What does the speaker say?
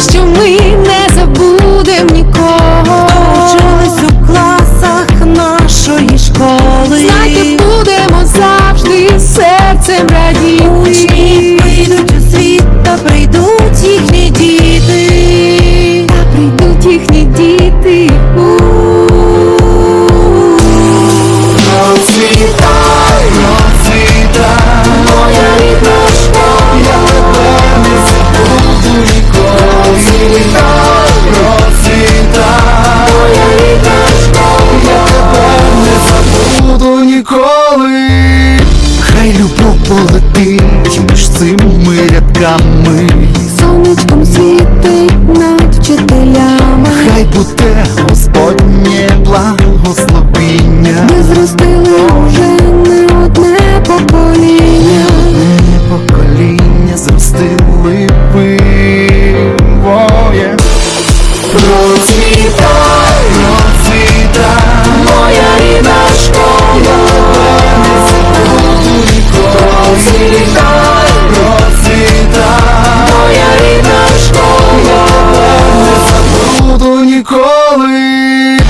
що ми не забудем нікого. Учились у класах нашої школи. Знати будемо завжди серцем раді Учні прийдуть у світ, та прийдуть їхні діти, та прийдуть їхні діти. зірками, сонечком світить над вчителями, хай буде Господнє благословіння, ми зростили. коли.